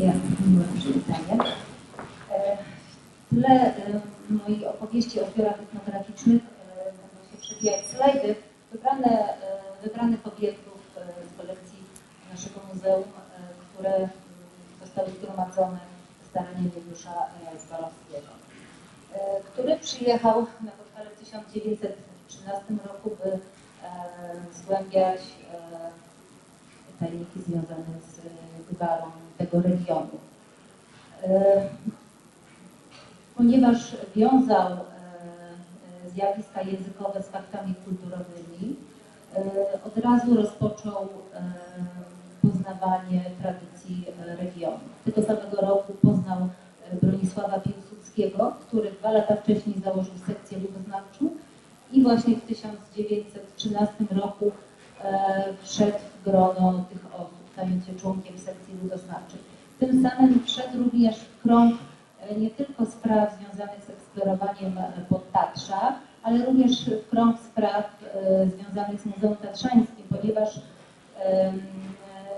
Ja miłe przywitanie. E, Tyle e, mojej opowieści o zbiorach etnograficznych e, będą się przewijać slajdy regionu. E, Ponieważ wiązał e, e, zjawiska językowe z faktami kulturowymi, od razu rozpoczął poznawanie tradycji regionu. Tego samego roku poznał Bronisława Piłsudskiego, który dwa lata wcześniej założył sekcję ludoznawczą i właśnie w 1913 roku wszedł w grono tych osób, stając się członkiem sekcji ludoznawczej. Tym samym wszedł również w krąg e, nie tylko spraw związanych z eksplorowaniem e, Podtatrza, ale również w krąg spraw e, związanych z Muzeum Tatrzańskim, ponieważ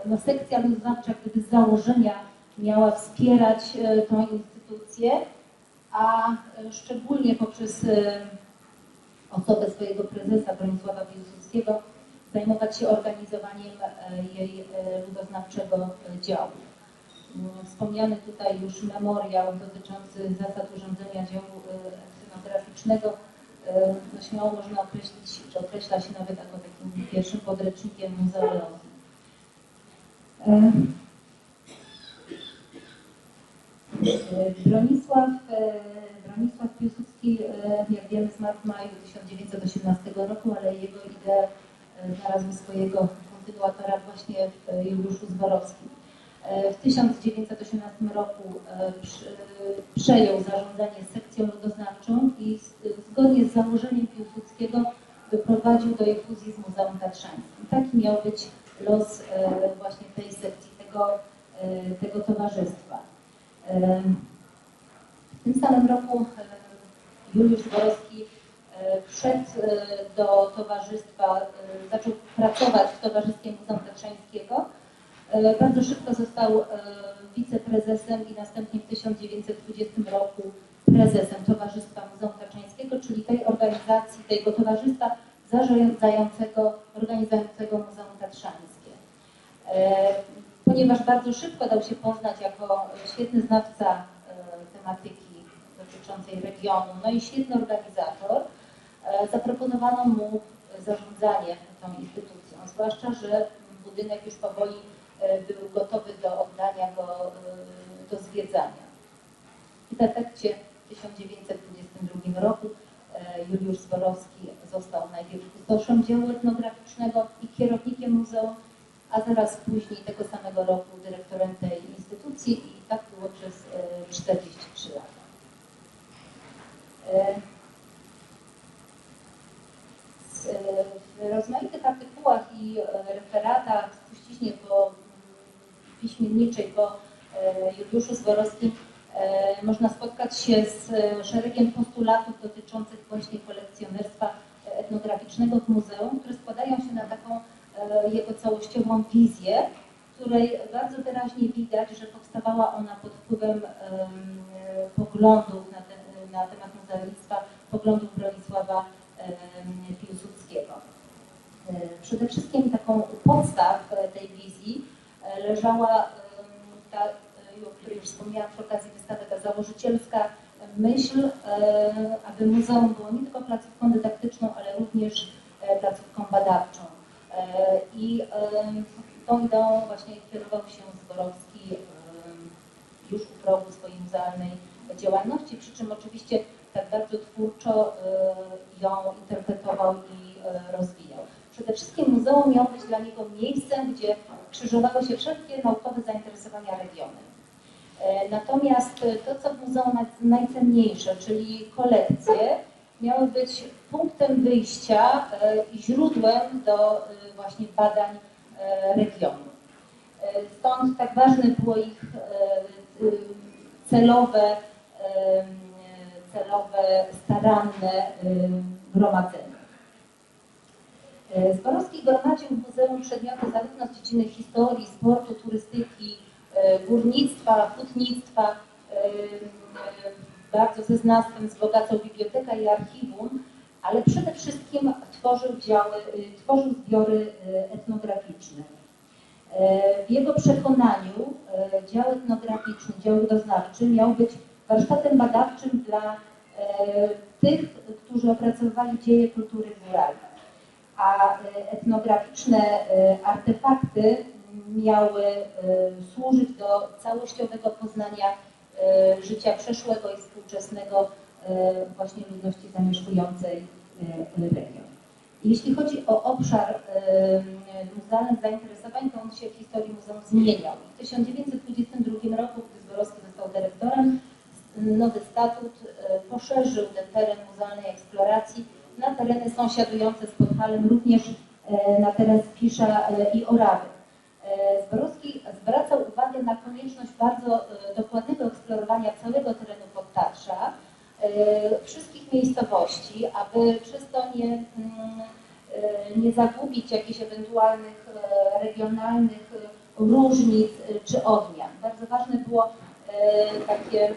no, sekcja ludoznawcza gdyby z założenia miała wspierać tą instytucję, a szczególnie poprzez osobę swojego prezesa Bronisława Piłsudskiego zajmować się organizowaniem e, jej e, ludoznawczego działu. Mm, Wspomniany tutaj już memoriał dotyczący zasad urządzenia działu etnograficznego, e, no śmiało można określić, czy określa się nawet jako takim pierwszym podręcznikiem muzeologii. Bronisław, Bronisław Piłsudski, jak wiemy, zmarł w maju 1918 roku, ale jego idee e, znalazły swojego kontynuatora właśnie w e, Juliuszu Zborowskim. E, W 1918 roku przejął zarządzanie sekcją ludoznawczą i zgodnie z założeniem Piłsudskiego doprowadził do jej fuzji z Muzeum Tatrzańskim. Taki miał być los właśnie tej sekcji, tego, tego towarzystwa. W tym samym roku Juliusz Zborowski wszedł e, do towarzystwa, e, zaczął pracować w Towarzystwie Muzeum Tatrzańskiego. E, Bardzo szybko został wiceprezesem i następnie w 1920 roku prezesem Towarzystwa Muzeum Tatrzańskiego, czyli tej organizacji, tego towarzystwa zarządzającego, organizującego Muzeum Tatrzańskie. Ponieważ bardzo szybko dał się poznać jako świetny znawca tematyki dotyczącej regionu, no i świetny organizator, zaproponowano mu zarządzanie tą instytucją, zwłaszcza, że budynek już powoli e, był gotowy do oddania go e, do zwiedzania. I w efekcie w 1922 roku e, Juliusz Zborowski został najpierw kustoszem dzieła etnograficznego i kierownikiem muzeum, a zaraz później tego samego roku dyrektorem tej instytucji i tak było przez e, 43 lata. Z- W rozmaitych artykułach i e, referatach, spuściźnie po mm, piśmienniczej po e, Juliuszu Zborowskim e, można spotkać się z szeregiem postulatów dotyczących właśnie kolekcjonerstwa etnograficznego w muzeum, które składają się na taką jego całościową wizję, w której bardzo wyraźnie widać, że powstawała ona pod wpływem em, poglądów na, te, na temat muzealnictwa, poglądów Bronisława E, Przede wszystkim taką podstaw e, tej wizji e, leżała ta, o której już wspomniałam przy okazji wystawy, ta założycielska myśl, aby muzeum było nie tylko placówką dydaktyczną, ale również placówką badawczą. I tą ideą właśnie kierował się Zborowski już u progu swojej muzealnej działalności, przy czym oczywiście tak bardzo twórczo ją interpretował i rozwijał. Przede wszystkim muzeum miało być dla niego miejscem, gdzie krzyżowały się wszelkie naukowe zainteresowania regionem. E, Natomiast e, to, co w muzeum naj- najcenniejsze, czyli kolekcje, miały być punktem wyjścia e, i źródłem do e, właśnie badań e, regionu. E, Stąd tak ważne było ich e, celowe, celowe, staranne gromadzenie. E, Zborowski gromadził w muzeum przedmioty zarówno z dziedziny historii, sportu, turystyki, e, górnictwa, hutnictwa. E, bardzo ze znawstwem wzbogacał biblioteka i archiwum, ale przede wszystkim tworzył działy, tworzył zbiory etnograficzne. W jego przekonaniu dział etnograficzny, dział doznawczy miał być warsztatem badawczym dla tych, którzy opracowywali dzieje kultury góralnej a e, etnograficzne e, artefakty miały e, służyć do całościowego poznania życia przeszłego i współczesnego właśnie ludności zamieszkującej region. Jeśli chodzi o obszar muzealnych zainteresowań, to on się w historii muzeum zmieniał. W 1922 roku, gdy Zborowski został dyrektorem, nowy statut poszerzył ten teren muzealnej eksploracji na tereny sąsiadujące z Podhalem, również e, na teren Spisza e, i Orawy. E, Zborowski zwracał uwagę na konieczność bardzo dokładnego eksplorowania całego terenu Podtatrza, wszystkich miejscowości, aby przez to nie, mm, nie zagubić jakichś ewentualnych regionalnych różnic czy odmian. Bardzo ważne było takie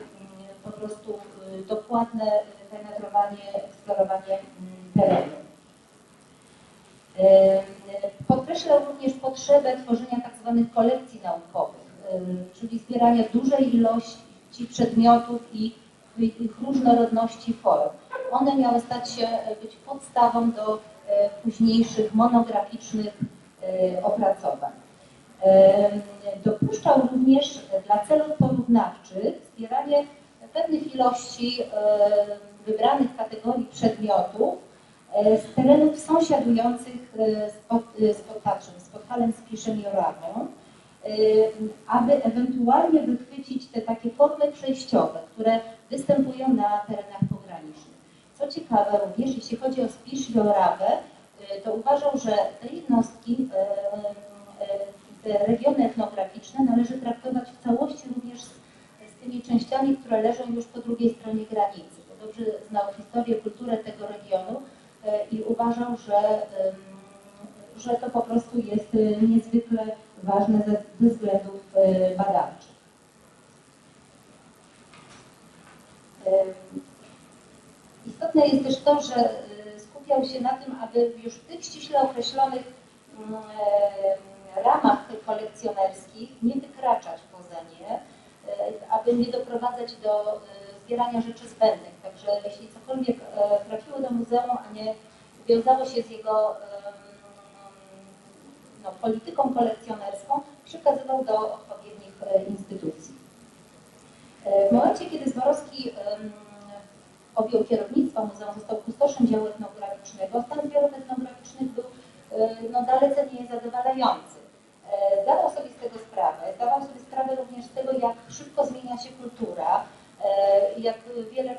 po prostu dokładne penetrowanie, eksplorowanie mm, terenu. Podkreślał również potrzebę tworzenia. Tak kolekcji naukowych, czyli zbierania dużej ilości przedmiotów i ich różnorodności form. One miały stać się, być podstawą do późniejszych monograficznych opracowań. Dopuszczał również dla celów porównawczych zbieranie pewnych ilości wybranych kategorii przedmiotów e, z terenów sąsiadujących e, z, pod, e, z Podtaczem, z Piszem i Orawą, aby ewentualnie wychwycić te takie formy przejściowe, które występują na terenach pogranicznych. Co ciekawe również, jeśli chodzi o Spisz i Orawę, to uważał, że te jednostki, te regiony etnograficzne należy traktować w całości również z, z tymi częściami, które leżą już po drugiej stronie granicy dobrze znał historię, kulturę tego regionu e, i uważał, że, że to po prostu jest e, niezwykle ważne ze, ze względów e, badawczych. Istotne jest też to, że skupiał się na tym, aby już w tych ściśle określonych mm, ramach kolekcjonerskich nie wykraczać poza nie, aby nie doprowadzać do zbierania rzeczy zbędnych. Także jeśli cokolwiek e, trafiło do muzeum, a nie wiązało się z jego no, polityką kolekcjonerską, przekazywał do odpowiednich e, instytucji. E, w momencie, kiedy Zborowski objął kierownictwo muzeum, został kustoszem działu etnograficznego, stan zbiorów etnograficznych był no, dalece niezadowalający. Zdawał sobie z tego sprawę, zdawał sobie sprawę również tego, jak szybko zmienia się kultura, E, jak wiele,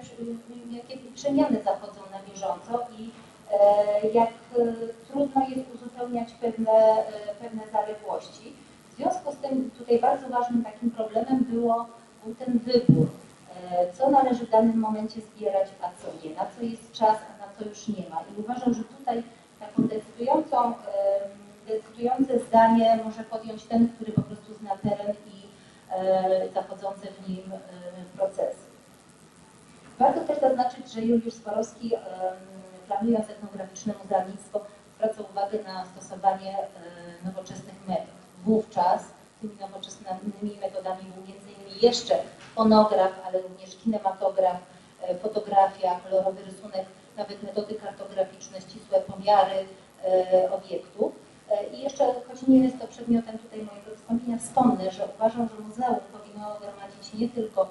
jakie przemiany zachodzą na bieżąco i e, jak e, trudno jest uzupełniać pewne, pewne zaległości. W związku z tym tutaj bardzo ważnym takim problemem było, był ten wybór, co należy w danym momencie zbierać, a co nie, na co jest czas, a na co już nie ma. I uważam, że tutaj taką decydującą, decydujące zdanie może podjąć ten, który po prostu zna teren zachodzące w nim e, procesy. Warto też zaznaczyć, że Juliusz Swarowski, planując etnograficzne muzealnictwo, zwraca uwagę na stosowanie e, nowoczesnych metod. Wówczas tymi nowoczesnymi metodami był m.in. jeszcze fonograf, ale również kinematograf, fotografia, kolorowy rysunek, nawet metody kartograficzne, ścisłe pomiary obiektów. I jeszcze, choć nie jest to przedmiotem tutaj mojego wystąpienia, wspomnę, że uważam, że muzeum powinno gromadzić nie tylko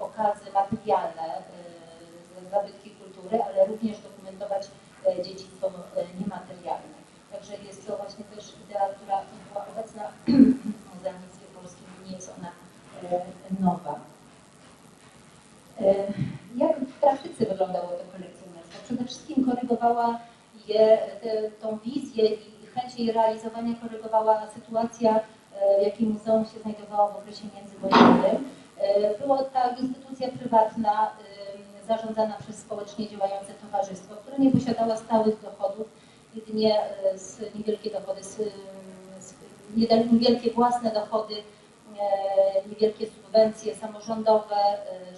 okazy materialne, um, zabytki kultury, ale również dokumentować um, dziedzictwo niematerialne. Także jest to właśnie też idea, która była obecna w muzealnictwie polskim, nie jest ona nowa. Jak w praktyce wyglądało to kolekcjonerstwo? Przede wszystkim korygowała je, te, tą wizję i chęć jej realizowania korygowała sytuacja, e, w jakiej muzeum się znajdowało w okresie międzywojennym. E, była ta instytucja prywatna zarządzana przez społecznie działające towarzystwo, które nie posiadało stałych dochodów, jedynie e, z niewielkie dochody z, z niewielkie własne dochody, niewielkie subwencje samorządowe,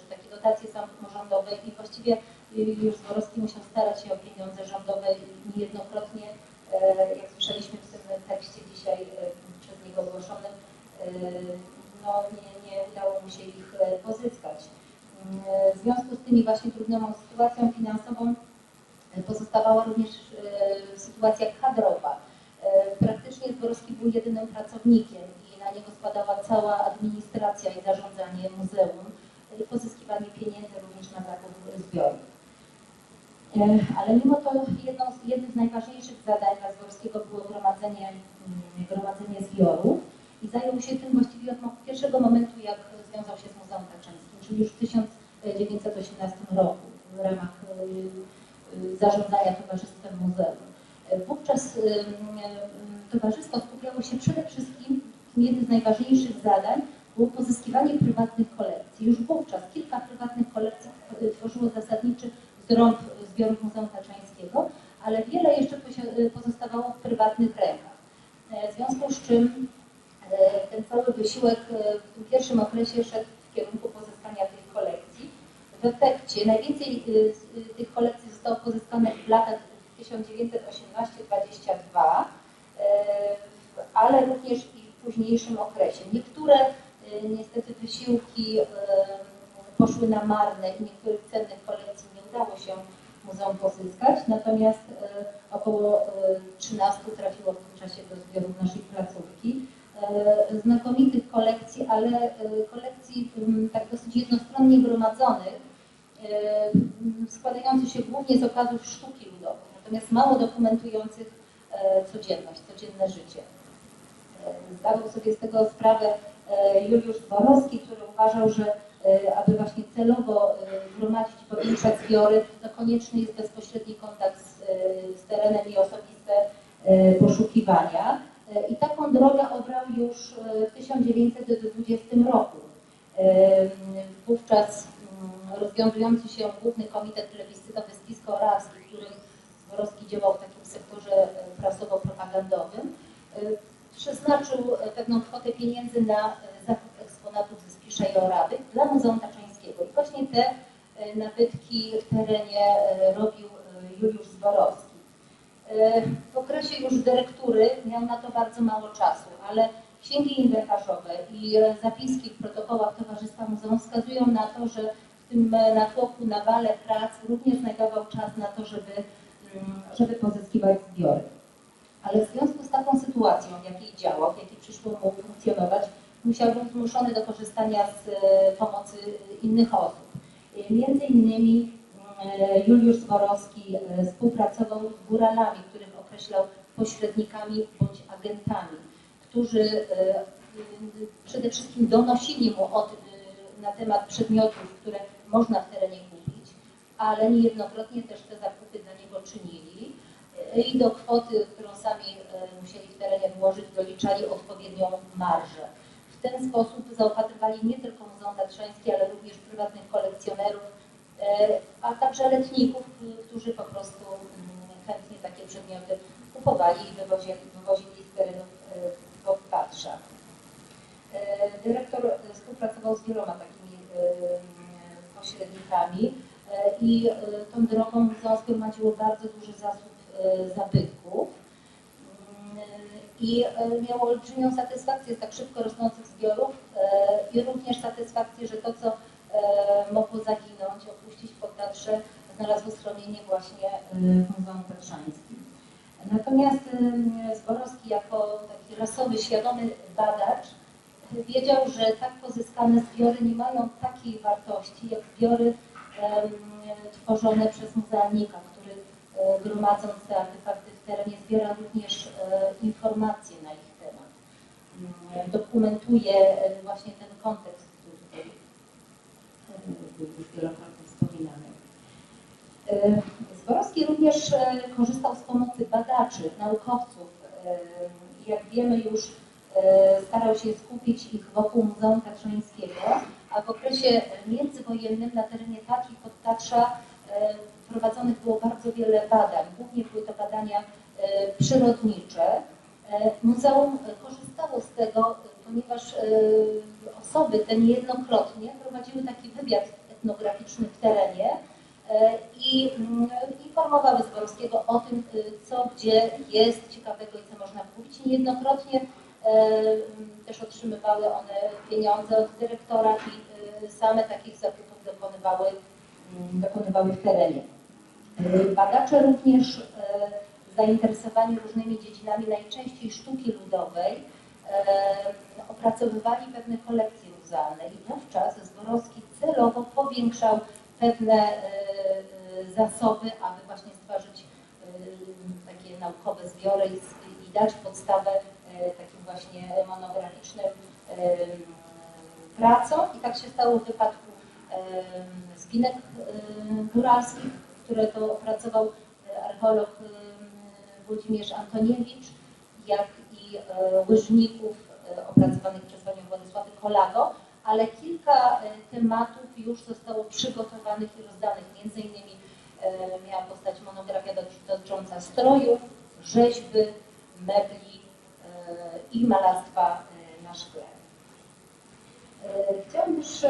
takie dotacje samorządowe i właściwie już Zborowski musiał starać się o pieniądze rządowe i niejednokrotnie, jak słyszeliśmy w tekście dzisiaj e, przez niego ogłoszonym, e, no, nie, nie udało mu się ich e, pozyskać. E, W związku z tymi właśnie trudną sytuacją finansową pozostawała również sytuacja kadrowa. Praktycznie Zborowski był jedynym pracownikiem i na niego spadała cała administracja i zarządzanie muzeum i pozyskiwanie pieniędzy również na zakup zbiorów. Ale mimo to jedną z, jednym z najważniejszych zadań dla Zborowskiego było mm, gromadzenie zbiorów i zajął się tym właściwie od pierwszego momentu, jak związał się z Muzeum Tatrzańskim, czyli już w 1918 roku w ramach y, y, zarządzania Towarzystwem Muzeum. Wówczas y, towarzystwo skupiało się przede wszystkim, jednym z najważniejszych zadań było pozyskiwanie prywatnych kolekcji. Już wówczas kilka prywatnych kolekcji tworzyło zasadniczy zrąb zbiorów Muzeum Ale wiele jeszcze y, pozostawało w prywatnych rękach. E, W związku z czym e, ten cały wysiłek e, w tym pierwszym okresie szedł w kierunku pozyskania tych kolekcji. W efekcie najwięcej y, y, tych kolekcji zostało pozyskanych w latach 1918-22, e, ale również i w późniejszym okresie. Niektóre niestety wysiłki poszły na marne i niektórych cennych kolekcji nie udało się muzeum pozyskać, natomiast e, około e, 13 trafiło w tym czasie do zbiorów naszej placówki. E, Znakomitych kolekcji, ale e, kolekcji m, tak dosyć jednostronnie gromadzonych, e, m, składających się głównie z okazów sztuki ludowej, natomiast mało dokumentujących e, codzienność, codzienne życie. E, Zdawał sobie z tego sprawę e, Juliusz Borowski, który uważał, że e, aby właśnie celowo e, gromadzić i powiększać zbiory, to konieczny jest bezpośredni kontakt z, e, z terenem i osobiste e, poszukiwania. E, I taką drogę obrał już e, w 1920 roku. E, Wówczas mm, rozwiązujący się Główny Komitet Plebiscytowy Spisko Orawski, w którym Zborowski działał w takim sektorze e, prasowo-propagandowym, e, przeznaczył e, pewną kwotę pieniędzy na e, zakup eksponatów Orawy dla Muzeum Taczańskiego. I właśnie te e, nabytki w terenie e, robił e, Juliusz Zborowski. W okresie już dyrektury miał na to bardzo mało czasu, ale księgi inwentarzowe i zapiski w protokołach Towarzystwa Muzeum wskazują na to, że w tym natłoku, nawale prac również znajdował czas na to, żeby, mm, żeby pozyskiwać zbiory. Ale w związku z taką sytuacją, w jakiej działał, w jakiej przyszło mu funkcjonować, musiał być zmuszony do korzystania z e, pomocy innych osób. E, Między innymi e, Juliusz Zborowski e, współpracował z góralami, których określał pośrednikami bądź agentami, którzy e, e, przede wszystkim donosili mu e, na temat przedmiotów, które można w terenie kupić, ale niejednokrotnie też te zakupy dla niego czynili e, i do kwoty, którą sami e, musieli w terenie włożyć, doliczali odpowiednią marżę. W ten sposób zaopatrywali nie tylko Muzeum Tatrzańskie, ale również prywatnych kolekcjonerów, e, a także letników, k- którzy po prostu mm, chętnie takie przedmioty kupowali i wywozili, wywozili z terenów e, Podpatrza. E, Dyrektor e, współpracował z wieloma takimi e, pośrednikami e, i e, tą drogą muzeum zgromadziło bardzo duży zasób e, zabytków i e, miało olbrzymią satysfakcję z tak szybko rosnących zbiorów e, i również satysfakcję, że to, co e, mogło zaginąć, opuścić Podtatrze, znalazło schronienie właśnie w Muzeum Tatrzańskim. Natomiast Zborowski jako taki rasowy, świadomy badacz wiedział, że tak pozyskane zbiory nie mają takiej wartości jak zbiory tworzone przez muzealnika, który e, gromadząc te artefakty w terenie zbiera również e, informacje na ich temat. Mm, Dokumentuje e, właśnie ten kontekst, który tutaj e, był już wielokrotnie wspominany. E, Zborowski również e, korzystał z pomocy badaczy, naukowców. Jak wiemy już e, starał się skupić ich wokół Muzeum Tatrzańskiego, a w okresie międzywojennym na terenie Tatr i Podtatrza e, prowadzonych było bardzo wiele badań. Głównie były to badania e, przyrodnicze. Muzeum korzystało z tego, ponieważ osoby te niejednokrotnie prowadziły taki wywiad etnograficzny w terenie i mm, informowały Zborowskiego o tym, e, co gdzie jest ciekawego i co można kupić. Niejednokrotnie e, m, też otrzymywały one pieniądze od dyrektora i e, same takich zakupów dokonywały, m, dokonywały w terenie. E, Badacze również e, zainteresowani różnymi dziedzinami, najczęściej sztuki ludowej, e, opracowywali pewne kolekcje muzealne i wówczas Zborowski celowo powiększał pewne e, e, zasoby, aby właśnie stworzyć e, takie naukowe zbiory i, dać podstawę takim właśnie monograficznym pracom. I tak się stało w wypadku spinek góralskich, które to opracował archeolog Włodzimierz Antoniewicz, jak i łyżników opracowanych przez panią Władysławę Kolago, ale kilka e, tematów już zostało przygotowanych i rozdanych. Między innymi e, miała powstać monografia doty- dotycząca strojów, rzeźby, mebli e, i malarstwa na szkle. Chciałam też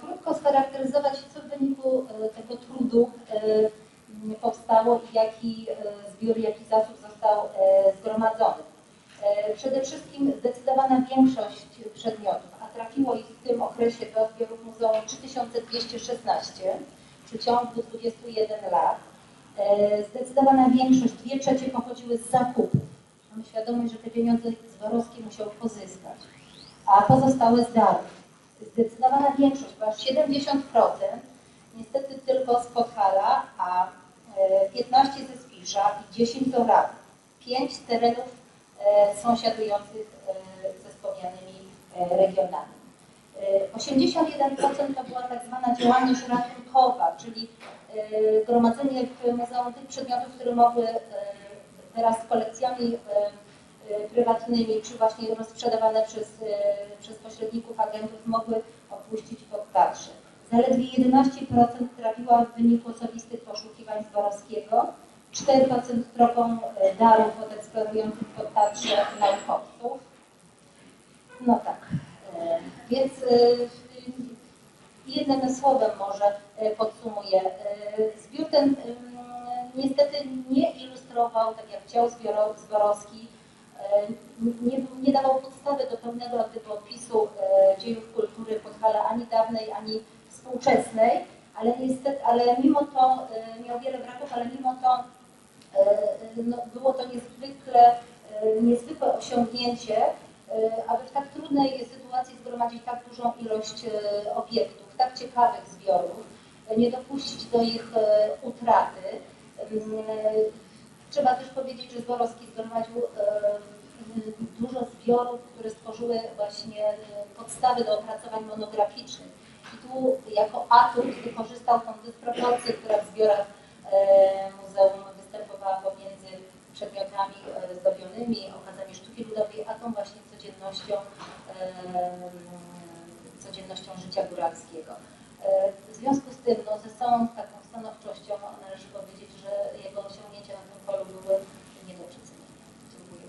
krótko scharakteryzować, co w wyniku tego trudu powstało i jaki zbiór, jaki zasób został zgromadzony. Przede wszystkim zdecydowana większość przedmiotów, trafiło ich w tym okresie do zbiorów muzeum 3216 w przeciągu 21 lat. E, Zdecydowana większość, dwie trzecie pochodziły z zakupów. Mamy świadomość, że te pieniądze Zborowski musiał pozyskać, a pozostałe z darów. Zdecydowana większość, bo aż 70%, niestety tylko z Podhala, a e, 15 ze Spisza i 10 z Orawy. 5 z terenów e, sąsiadujących regionami. E, 81% to była tak zwana działalność ratunkowa, czyli e, gromadzenie w muzeum tych przedmiotów, które mogły wraz z kolekcjami e, prywatnymi, czy właśnie rozprzedawane przez, przez pośredników, agentów, mogły opuścić podpatrze. Zaledwie 11% trafiła w wyniku osobistych poszukiwań Zborowskiego, 4% drogą darów od eksplorujących podpatrze naukowców. No tak, e, więc e, jednym słowem może e, podsumuję. Zbiór ten niestety nie ilustrował, tak jak chciał Zbioro- Zborowski, e, nie, nie dawał podstawy do pełnego gdyby opisu dziejów kultury Podhala ani dawnej, ani współczesnej, ale niestety, ale mimo to e, miał wiele braków, ale mimo to e, no, było to niezwykle, e, niezwykłe osiągnięcie, e, aby w tak trudnej sytuacji zgromadzić tak dużą ilość e, obiektów, tak ciekawych zbiorów, e, nie dopuścić do ich utraty. E, Trzeba też powiedzieć, że Zborowski zgromadził dużo zbiorów, które stworzyły właśnie podstawy do opracowań monograficznych. I tu jako atut wykorzystał tą dysproporcję, która w zbiorach muzeum występowała pomiędzy przedmiotami e, zdobionymi, okazami sztuki ludowej, a tą właśnie codziennością, codziennością życia góralskiego. E, W związku z tym, no, ze całą taką stanowczością należy powiedzieć, że jego osiągnięcia na tym polu były nie do przecenienia. Dziękuję.